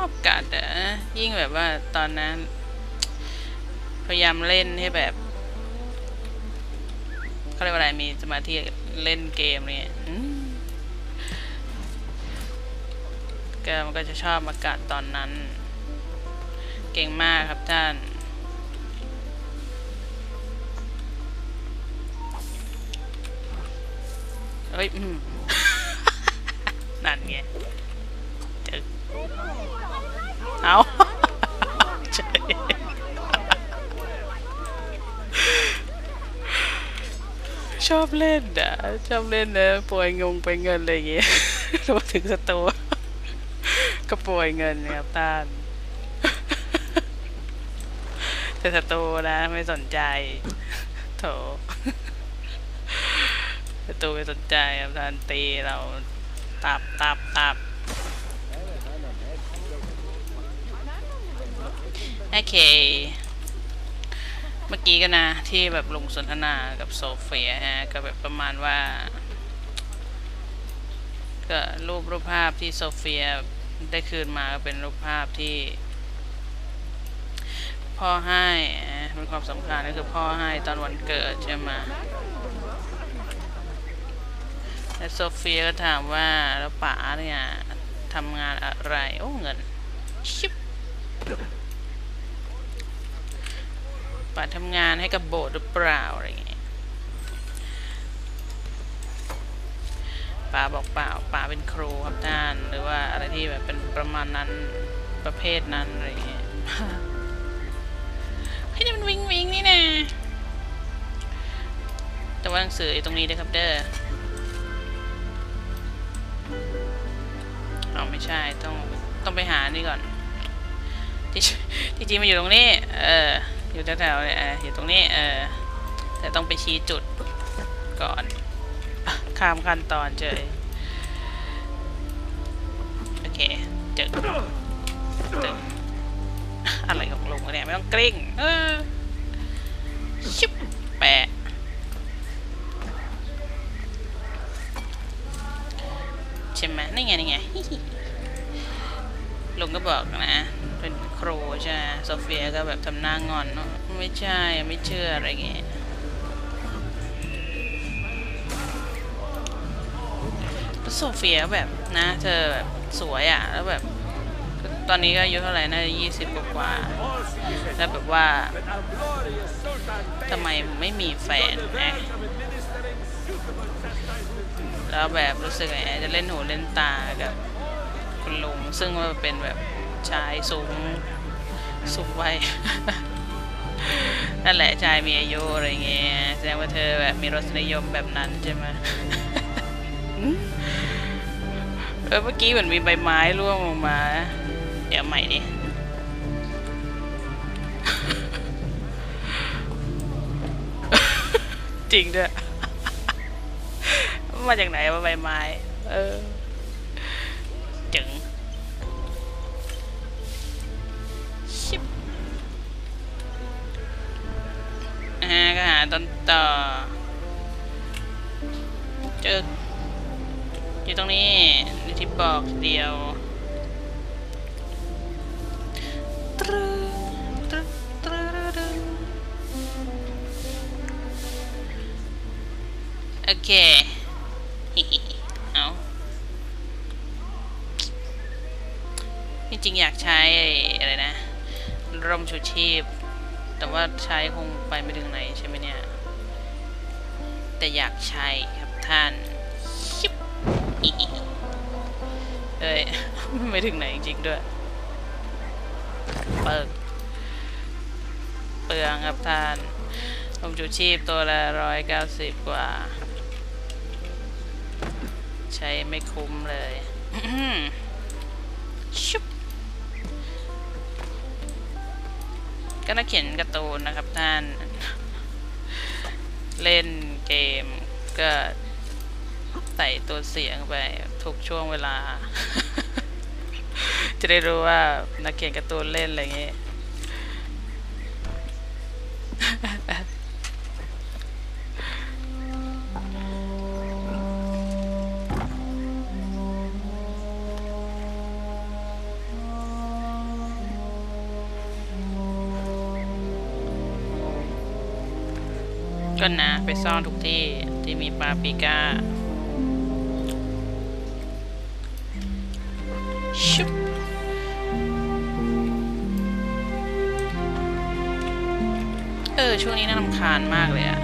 อบกัดอะยิ่งแบบว่าตอนนั้น พยายามเล่นให้แบบเขาเรียกว่าอะไรมีสมาธิเล่นเกมเนี่ยอืมก็มันก็จะชอบมากัดตอนนั้น เก่งมากครับท่าน เฮ้ย นั่นไง เอาชอบเล่นอะ ชอบเล่นนะป่วยงงไปเงินอะไรอย่างเงี้ยแล้วมาถึงสตูก็ป่วยเงินครับท่านแต่สตูนะไม่สนใจโถประตูไม่สนใจครับท่านตีเราตับตับตับ โอเค เมื่อกี้ก็นะที่แบบลงสนทนากับโซเฟียฮะก็แบบประมาณว่า ก็รูปรูปภาพที่โซเฟียได้คืนมาก็เป็นรูปภาพที่ พ่อให้เป็นความสำคัญก็คือพ่อให้ตอนวันเกิดใช่ไหมแล้วโซเฟียก็ถามว่าแล้วป๋าเนี่ยทำงานอะไร โอ้เงินชิบ ป๋าทำงานให้กับโบสถ์หรือเปล่าอะไรอย่างเงี้ยป๋าบอกเปล่าป๋าเป็นครูครับท่านหรือว่าอะไรที่แบบเป็นประมาณนั้นประเภทนั้นอะไรอย่างเงี้ยเฮ้ยนี่มันวิงวิงนี่นะแต่ว่าหนังสืออยู่ตรงนี้ด้วยครับเด้อเอาไม่ใช่ต้องต้องไปหานี่ก่อนที่ที่จริงมันอยู่ตรงนี้ เออ อยู่แถวๆเนี่ยออยู่ตรงนี้เออแต่ต้องไปชี้จุดก่อนอข้ามขั้นตอนเจอโอเคเจอเจออะไรของลุงเนี่ยไม่ต้องกริ้งเออชิบ บอกนะ เป็นครูใช่ไหมโซเฟียก็แบบทำหน้างอนเนาะไม่ใช่ไม่เชื่ออะไรเงี้ยโซเฟียแบบนะเธอแบบสวยอะ่ะ แล้วแบบ ตอนนี้ก็อายุเท่าไหร่น่าจะยี่สิบกว่าแล้วแบบว่าทำไมไม่มีแฟนนะแล้วแบบรู้สึกไงจะเล่นหูเล่นตากับคุณลุงซึ่งว่าเป็นแบบ ชายสูงสูงวัยนั่นแหละชายมีอายุอะไรเงี้ยแสดงว่าเธอแบบมีรสนิยมแบบนั้นใช่ไหมเออเมื่อกี้เหมือนมีใบไม้ร่วงลงมา เดี๋ยวใหม่ดิจริงด้วยมาจากไหนว่าใบไม้ เออ หาต้นต่อเจออยู่ตรงนี้ในที่บอกเดียวตรึตรึตรึรึโอเคเอาจริงๆอยากใช้อะไรนะร่มชูชีพ แต่ว่าใช้คงไปไม่ถึงไหนใช่ไหมเนี่ย แต่อยากใช้ครับท่านชิบเอ้ย ไม่ถึงไหนจริงๆด้วย เปิกเปลืองครับท่านร่มชูชีพตัวละร้อยเก้าสิบกว่า ใช้ไม่คุ้มเลยชุบ ก็นักเขียนการ์ตูนนะครับท่าน เล่นเกมก็ใส่ตัวเสียงไปทุกช่วงเวลา จะได้รู้ว่านักเขียนการ์ตูนเล่นอะไรเงี้ย ก็นะ ไปซ่อนทุกที่ที่มีปาปิก้าชุบเออ ช่วงนี้น่ารำคาญมากเลยอะ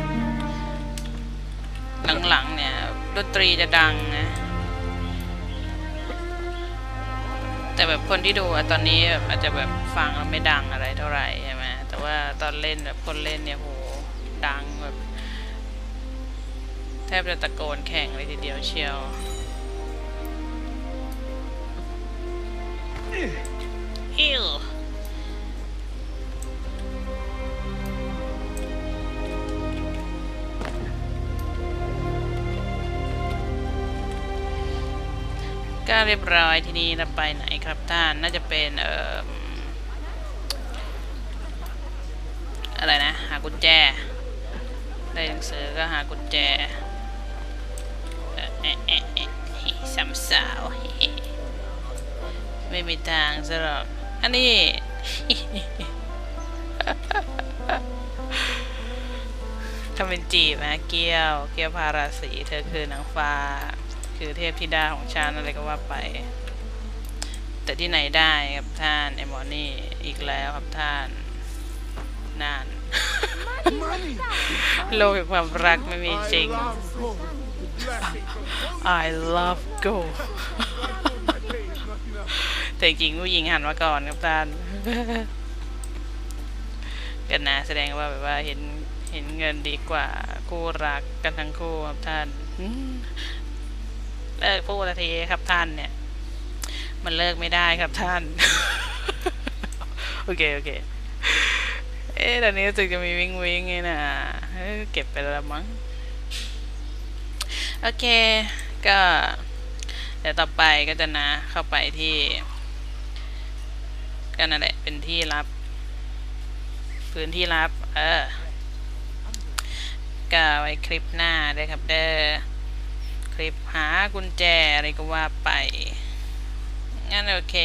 หลังๆเนี่ย ดนตรีจะดังนะ แต่แบบคนที่ดูอะตอนนี้แบบอาจจะแบบฟังแล้วไม่ดังอะไรเท่าไหร่ใช่ไหมแต่ว่าตอนเล่นแบบคนเล่นเนี่ยโหดัง แบบแทบจะตะโกนแข่งเลยทีเดียวเชียว อิวก็เรียบร้อยทีนี้เราไปไหนครับท่านน่าจะเป็นเอ่ออะไรนะ หากุญแจ ได้หนังสือก็หากุญแจ ไม่มีทางซะหรอก อันนี้ ทำเป็นจีบนะเกี้ยว เกี้ยวพาราสีเธอคือนางฟ้า คือเทพธิดาของฉันอะไรก็ว่าไป แต่ที่ไหนได้ครับท่านไอหมอนี่อีกแล้วครับท่านนาน โลกแห่งความรักไม่มีจริง I love gold แต่จริงผู้หญิงหันมาก่อนครับท่านกันนะแสดงว่าแบบว่าเห็นเห็นเงินดีกว่าคู่รักกันทั้งคู่ครับท่านเลิกพูดทีครับท่านเนี่ย มันเลิกไม่ได้ครับท่าน โอเคโอเค เอ๊ะตอนนี้รู้สึกจะมีวิ่งวิ่งไงนะเก็บไปแล้วมั้งโอเค ก็ เดี๋ยวต่อไปก็จะนะเข้าไปที่ ก็นั่นแหละ เป็นที่รับ พื้นที่รับ เออ ก็ไว้คลิปหน้าด้ครับเด้อ คลิปหากุญแจอะไรก็ว่าไป งั้นโอเค